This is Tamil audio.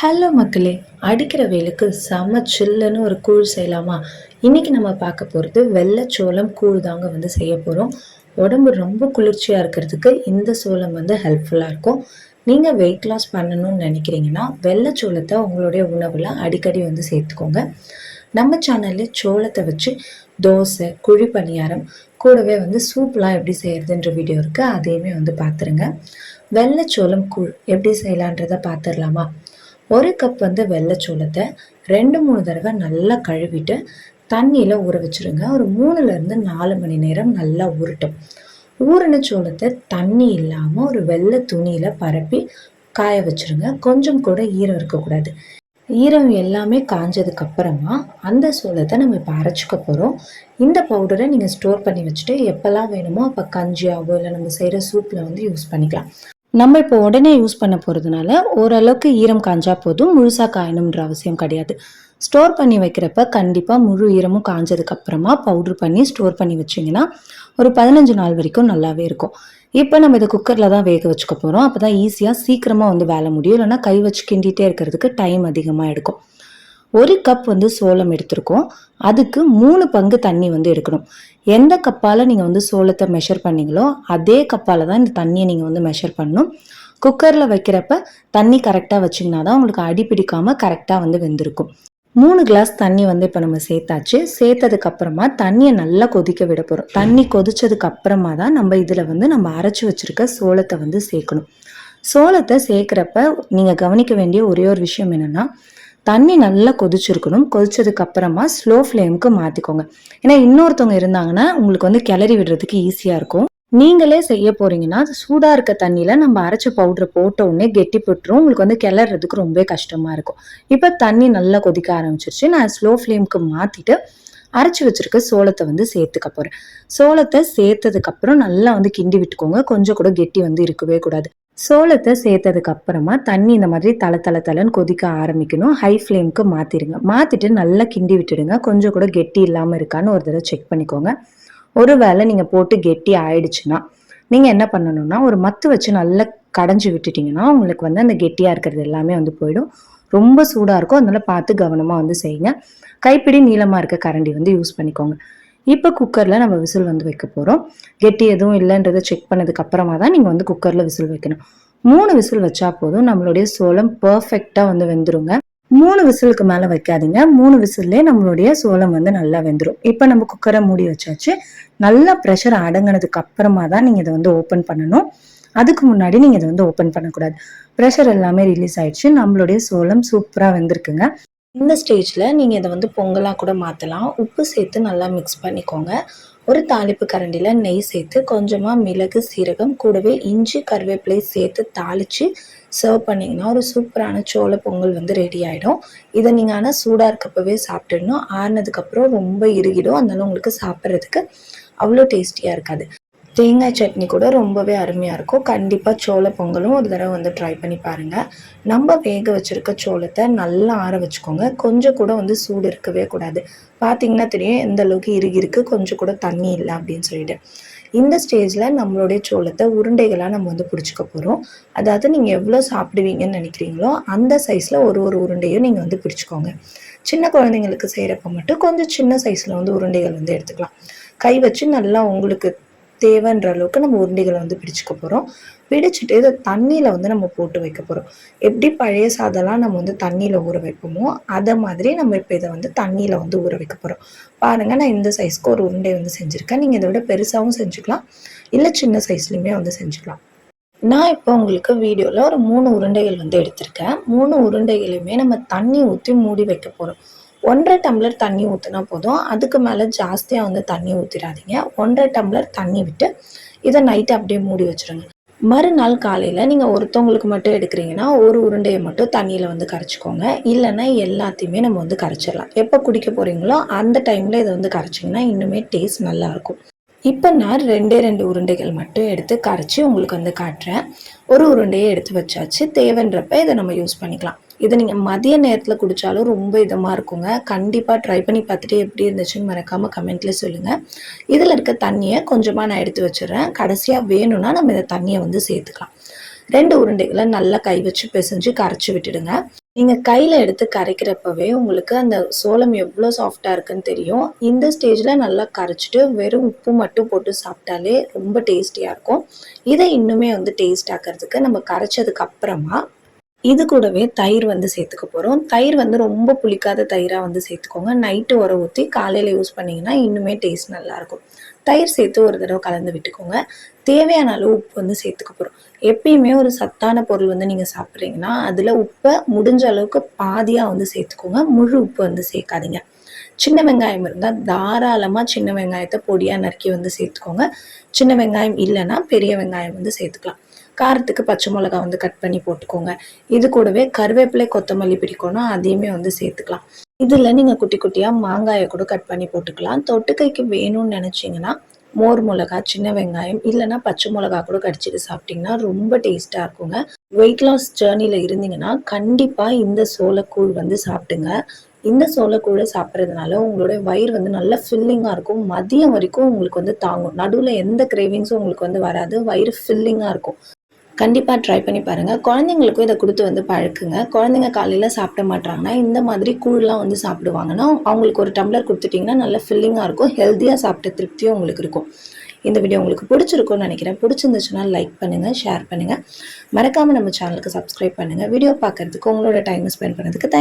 ஹலோ மக்களே அடிக்கிற வேலுக்கு செம சில்லுன்னு ஒரு கூழ் செய்யலாமா? இன்றைக்கி நம்ம பார்க்க போகிறது வெள்ளைச்சோளம் கூழ் தாங்க வந்து செய்ய போகிறோம் உடம்பு ரொம்ப குளிர்ச்சியாக இருக்கிறதுக்கு இந்த சோளம் வந்து ஹெல்ப்ஃபுல்லாக இருக்கும். நீங்கள் வெயிட் லாஸ் பண்ணணும்னு நினைக்கிறீங்கன்னா வெள்ளைச்சோளத்தை உங்களுடைய உணவில் அடிக்கடி வந்து சேர்த்துக்கோங்க. நம்ம சேனல்ல சோளத்தை வச்சு தோசை குழி பணியாரம் கூடவே வந்து சூப்லாம் எப்படி செய்கிறதுன்ற வீடியோ இருக்குது அதையுமே வந்து பார்த்துருங்க. வெள்ளைச்சோளம் கூழ் எப்படி செய்யலான்றதை பார்த்துடலாமா? ஒரு கப் வந்து வெள்ளைச்சோளத்தை ரெண்டு மூணு தடவை நல்லா கழுவிட்டு தண்ணியில் ஊற வச்சுருங்க. ஒரு மூணுலேருந்து நாலு மணி நேரம் நல்லா ஊறட்டும். ஊறின சோளத்தை தண்ணி இல்லாமல் ஒரு வெள்ளை துணியில் பரப்பி காய வச்சுருங்க. கொஞ்சம் கூட ஈரம் இருக்கக்கூடாது ஈரம் எல்லாமே காஞ்சதுக்கு அப்புறமா அந்த சோளத்தை நம்ம இப்போ அரைச்சிக்க போகிறோம் இந்த பவுடரை நீங்கள் ஸ்டோர் பண்ணி வச்சுட்டு எப்போல்லாம் வேணுமோ அப்போ கஞ்சியாவோ இல்லை நம்ம செய்கிற சூப்பில் வந்து யூஸ் பண்ணிக்கலாம். நம்ம இப்போ உடனே யூஸ் பண்ண போகிறதுனால ஓரளவுக்கு ஈரம் காஞ்சா போதும் முழுசாக காயணுன்ற அவசியம் கிடையாது. ஸ்டோர் பண்ணி வைக்கிறப்ப கண்டிப்பாக முழு ஈரமும் காஞ்சதுக்கப்புறமா பவுட்ரு பண்ணி ஸ்டோர் பண்ணி வச்சிங்கன்னா ஒரு பதினஞ்சு நாள் வரைக்கும் நல்லாவே இருக்கும். இப்போ நம்ம இதை குக்கரில் தான் வேக வச்சுக்க போகிறோம் அப்போ தான் ஈஸியாக சீக்கிரமாக வந்து வேலை முடியும். இல்லைன்னா கை வச்சு கிண்டிகிட்டே இருக்கிறதுக்கு டைம் அதிகமாக எடுக்கும். ஒரு கப் வந்து சோளம் எடுத்திருக்கோம். அதுக்கு மூணு பங்கு தண்ணி வந்து எடுக்கணும். எந்த கப்பால் நீங்கள் வந்து சோளத்தை மெஷர் பண்ணீங்களோ அதே கப்பால் தான் இந்த தண்ணியை நீங்கள் வந்து மெஷர் பண்ணணும். குக்கரில் வைக்கிறப்ப தண்ணி கரெக்டாக வச்சிங்கன்னா தான் உங்களுக்கு அடி பிடிக்காமல் கரெக்டாக வந்து வெந்திருக்கும். மூணு கிளாஸ் தண்ணி வந்து இப்போ நம்ம சேர்த்தாச்சு. சேர்த்ததுக்கு அப்புறமா தண்ணியை நல்லா கொதிக்க விட போகிறோம் தண்ணி கொதிச்சதுக்கு அப்புறமா தான் நம்ம இதில் வந்து நம்ம அரைச்சி வச்சிருக்க சோளத்தை வந்து சேர்க்கணும். சோளத்தை சேர்க்குறப்ப நீங்கள் கவனிக்க வேண்டிய ஒரே ஒரு விஷயம் என்னென்னா தண்ணி நல்லா கொதிச்சிருக்கணும். கொதிச்சதுக்கு அப்புறமா ஸ்லோ ஃப்ளேமுக்கு மாற்றிக்கோங்க ஏன்னா இன்னொருத்தவங்க இருந்தாங்கன்னா உங்களுக்கு வந்து கிளறி விடுறதுக்கு ஈஸியாக இருக்கும். நீங்களே செய்ய போறீங்கன்னா சூடாக இருக்க தண்ணியில் நம்ம அரைச்ச பவுடரை போட்ட உடனே கெட்டி போட்டுரும். உங்களுக்கு வந்து கிளறதுக்கு ரொம்ப கஷ்டமாக இருக்கும். இப்போ தண்ணி நல்லா கொதிக்க ஆரம்பிச்சிருச்சு. நான் ஸ்லோ ஃப்ளேமுக்கு மாற்றிட்டு அரைச்சி வச்சிருக்க சோளத்தை வந்து சேர்த்துக்க போகிறேன் சோளத்தை சேர்த்ததுக்கு அப்புறம் நல்லா வந்து கிண்டி விட்டுக்கோங்க. கொஞ்சம் கூட கெட்டி வந்து இருக்கவே கூடாது. சோளத்தை சேர்த்ததுக்கு அப்புறமா தண்ணி இந்த மாதிரி தலை தலை தலைன்னு கொதிக்க ஆரம்பிக்கணும். ஹை ஃப்ளேமுக்கு மாற்றிடுங்க மாற்றிட்டு நல்லா கிண்டி விட்டுடுங்க. கொஞ்சம் கூட கெட்டி இல்லாமல் இருக்கான்னு ஒரு தடவை செக் பண்ணிக்கோங்க. ஒரு வேளை நீங்கள் போட்டு கெட்டி ஆயிடுச்சுன்னா நீங்கள் என்ன பண்ணணும்னா ஒரு மத்து வச்சு நல்லா கடைஞ்சி விட்டுட்டிங்கன்னா உங்களுக்கு வந்து அந்த கெட்டியாக இருக்கிறது எல்லாமே வந்து போயிடும். ரொம்ப சூடாக இருக்கும். அதனால பார்த்து கவனமாக வந்து செய்யுங்க. கைப்பிடி நீளமாக இருக்க கரண்டி வந்து யூஸ் பண்ணிக்கோங்க. இப்போ குக்கரில் நம்ம விசில் வந்து வைக்க போகிறோம் கெட்டி எதுவும் இல்லைன்றதை செக் பண்ணதுக்கு அப்புறமா தான் நீங்கள் வந்து குக்கரில் விசில் வைக்கணும். மூணு விசில் வச்சா போதும். நம்மளுடைய சோளம் பர்ஃபெக்டாக வந்து வெந்துருங்க. மூணு விசிலுக்கு மேலே வைக்காதீங்க. மூணு விசில்லே நம்மளுடைய சோளம் வந்து நல்லா வெந்துடும் இப்போ நம்ம குக்கரை மூடி வச்சாச்சு. நல்லா ப்ரெஷர் அடங்கினதுக்கு அப்புறமா தான் நீங்கள் இதை வந்து ஓப்பன் பண்ணணும். அதுக்கு முன்னாடி நீங்கள் இதை வந்து ஓப்பன் பண்ணக்கூடாது. ப்ரெஷர் எல்லாமே ரிலீஸ் ஆயிடுச்சு. நம்மளுடைய சோளம் சூப்பராக வெந்திருக்குங்க. இந்த ஸ்டேஜில் நீங்கள் இதை வந்து பொங்கலாக கூட மாற்றலாம் உப்பு சேர்த்து நல்லா மிக்ஸ் பண்ணிக்கோங்க. ஒரு தாளிப்பு கரண்டியில் நெய் சேர்த்து கொஞ்சமாக மிளகு சீரகம் கூடவே இஞ்சி கருவேப்பிலை சேர்த்து தாளித்து சர்வ் பண்ணிங்கன்னா ஒரு சூப்பரான சோள பொங்கல் வந்து ரெடி ஆகிடும் இதை நீங்கள் ஆனால் சூடாக இருக்கப்பவே சாப்பிட்டுடணும். ஆறுனதுக்கப்புறம் ரொம்ப இறுகிடும் அதனால உங்களுக்கு சாப்பிட்றதுக்கு அவ்வளோ டேஸ்டியாக இருக்காது. தேங்காய் சட்னி கூட ரொம்பவே அருமையாக இருக்கும். கண்டிப்பாக சோள பொங்கலும் ஒரு தடவை வந்து ட்ரை பண்ணி பாருங்கள் நம்ம வேக வச்சுருக்க சோளத்தை நல்லா ஆற வச்சுக்கோங்க. கொஞ்சம் கூட வந்து சூடு இருக்கவே கூடாது. பார்த்தீங்கன்னா தெரியும் எந்த அளவுக்கு இறுகி இருக்குது கொஞ்சம் கூட தண்ணி இல்லை அப்படின்னு சொல்லிட்டு. இந்த ஸ்டேஜில் நம்மளுடைய சோளத்தை உருண்டைகளாக நம்ம வந்து பிடிச்சிக்க போகிறோம் அதாவது நீங்கள் எவ்வளோ சாப்பிடுவீங்கன்னு நினைக்கிறீங்களோ அந்த சைஸில் ஒரு ஒரு உருண்டையும் நீங்கள் வந்து பிடிச்சிக்கோங்க. சின்ன குழந்தைங்களுக்கு செய்கிறப்ப மட்டும் கொஞ்சம் சின்ன சைஸில் வந்து உருண்டைகள் வந்து எடுத்துக்கலாம். கை வச்சு நல்லா உங்களுக்கு தேவைன்ற அளவுக்கு நம்ம உருண்டைகளை வந்து பிடிச்சிக்க போகிறோம் பிடிச்சிட்டு இதை தண்ணியில் வந்து நம்ம போட்டு வைக்க போகிறோம் எப்படி பழைய சாதம்லாம் நம்ம வந்து தண்ணியில் ஊற வைப்போமோ அதை மாதிரி நம்ம இப்போ இதை வந்து தண்ணியில் வந்து ஊற வைக்க போகிறோம் பாருங்கள் நான் இந்த சைஸ்க்கு ஒரு உருண்டை வந்து செஞ்சுருக்கேன். நீங்கள் இதை விட பெருசாகவும் செஞ்சுக்கலாம். இல்லை சின்ன சைஸ்லையுமே வந்து செஞ்சுக்கலாம். நான் இப்போ உங்களுக்கு வீடியோவில் ஒரு மூணு உருண்டைகள் வந்து எடுத்திருக்கேன். மூணு உருண்டைகளையுமே நம்ம தண்ணி ஊற்றி மூடி வைக்க போகிறோம் ஒன்றரை டம்ளர் தண்ணி ஊற்றினா போதும். அதுக்கு மேலே ஜாஸ்தியாக வந்து தண்ணி ஊற்றிடாதீங்க ஒன்றரை டம்ளர் தண்ணி விட்டு இதை நைட்டு அப்படியே மூடி வச்சுருங்க. மறுநாள் காலையில் நீங்கள் ஒருத்தவங்களுக்கு மட்டும் எடுக்கிறீங்கன்னா ஒரு உருண்டையை மட்டும் தண்ணியில் வந்து கரைச்சிக்கோங்க. இல்லைன்னா எல்லாத்தையுமே நம்ம வந்து கரைச்சிடலாம். எப்போ குடிக்க போகிறீங்களோ அந்த டைமில் இதை வந்து கரைச்சிங்கன்னா இன்னுமே டேஸ்ட் நல்லாயிருக்கும் இப்போ நான் ரெண்டே ரெண்டு உருண்டைகள் மட்டும் எடுத்து கரைச்சி உங்களுக்கு வந்து காட்டுறேன். ஒரு உருண்டையை எடுத்து வச்சாச்சு. தேவைன்றப்ப இதை நம்ம யூஸ் பண்ணிக்கலாம். இதை நீங்கள் மதிய நேரத்தில் குடித்தாலும் ரொம்ப இதமாக இருக்குங்க. கண்டிப்பாக ட்ரை பண்ணி பார்த்துட்டு எப்படி இருந்துச்சுன்னு மறக்காமல் கமெண்ட்டில் சொல்லுங்கள் இதில் இருக்க தண்ணியை கொஞ்சமாக நான் எடுத்து வச்சிடுறேன். கடைசியாக வேணும்னா நம்ம இந்த தண்ணியை வந்து சேர்த்துக்கலாம். ரெண்டு உருண்டைகளை நல்லா கை வச்சு பிசைஞ்சு கரைச்சி விட்டுடுங்க. நீங்கள் கையில் எடுத்து கரைக்கிறப்பவே உங்களுக்கு அந்த சோளம் எவ்வளோ சாஃப்டாக இருக்குன்னு தெரியும். இந்த ஸ்டேஜில் நல்லா கரைச்சிட்டு வெறும் உப்பு மட்டும் போட்டு சாப்பிட்டாலே ரொம்ப டேஸ்டியாக இருக்கும். இதை இன்னுமே வந்து டேஸ்ட் ஆக்கிறதுக்கு நம்ம கரைச்சதுக்கு அப்புறமா இது கூடவே தயிர் வந்து சேர்த்துக்க போகிறோம் தயிர் வந்து ரொம்ப புளிக்காத தயிராக வந்து சேர்த்துக்கோங்க. நைட்டு உர ஊற்றி காலையில் யூஸ் பண்ணிங்கன்னா இன்னுமே டேஸ்ட் நல்லாயிருக்கும். தயிர் சேர்த்து ஒரு தடவை கலந்து விட்டுக்கோங்க. தேவையான அளவு உப்பு வந்து சேர்த்துக்க போகிறோம் எப்பயுமே ஒரு சத்தான பொருள் வந்து நீங்கள் சாப்பிட்றீங்கன்னா அதில் உப்பை முடிஞ்ச அளவுக்கு பாதியாக வந்து சேர்த்துக்கோங்க. முழு உப்பு வந்து சேர்க்காதீங்க. சின்ன வெங்காயம் இருந்தால் தாராளமாக சின்ன வெங்காயத்தை பொடியாக நறுக்கி வந்து சேர்த்துக்கோங்க. சின்ன வெங்காயம் இல்லைன்னா பெரிய வெங்காயம் வந்து சேர்த்துக்கலாம். காரத்துக்கு பச்சை மிளகா வந்து கட் பண்ணி போட்டுக்கோங்க. இது கூடவே கருவேப்பிலை கொத்தமல்லி பிடிக்கணும் அதையுமே வந்து சேர்த்துக்கலாம். இதில் நீங்கள் குட்டி குட்டியாக மாங்காயை கூட கட் பண்ணி போட்டுக்கலாம். தொட்டுக்கைக்கு வேணும்னு நினச்சிங்கன்னா மோர் மிளகா சின்ன வெங்காயம் இல்லைன்னா பச்சை மிளகா கூட கடிச்சிட்டு சாப்பிட்டிங்கன்னா ரொம்ப டேஸ்ட்டாக இருக்குங்க. வெயிட் லாஸ் ஜேர்னியில் இருந்தீங்கன்னா கண்டிப்பாக இந்த சோளக்கூழ் வந்து சாப்பிடுங்க. இந்த சோளக்கூழை சாப்பிட்றதுனால உங்களோட வயிறு வந்து நல்லா ஃபில்லிங்காக இருக்கும். மதியம் வரைக்கும் உங்களுக்கு வந்து தாங்கும். நடுவில் எந்த கிரேவிங்ஸும் உங்களுக்கு வந்து வராது. வயிறு ஃபில்லிங்காக இருக்கும். கண்டிப்பாக ட்ரை பண்ணி பாருங்கள் குழந்தைங்களுக்கும் இதை கொடுத்து வந்து பழக்குங்க. குழந்தைங்க காலையில் சாப்பிட மாட்டாங்கன்னா இந்த மாதிரி கூழ்லாம் வந்து சாப்பிடுவாங்கன்னா அவங்களுக்கு ஒரு டம்ளர் கொடுத்துட்டிங்கன்னா நல்லா ஃபில்லிங்காக இருக்கும். ஹெல்த்தியாக சாப்பிட்ட திருப்தியும் உங்களுக்கு இருக்கும். இந்த வீடியோ உங்களுக்கு பிடிச்சிருக்கும்னு நினைக்கிறேன். பிடிச்சிருந்துச்சுன்னா லைக் பண்ணுங்கள் ஷேர் பண்ணுங்கள் மறக்காமல் நம்ம சேனலுக்கு சப்ஸ்கிரைப் பண்ணுங்கள் வீடியோ பார்க்குறதுக்கு உங்களோட டைம் ஸ்பெண்ட் பண்ணுறதுக்கு தேங்க்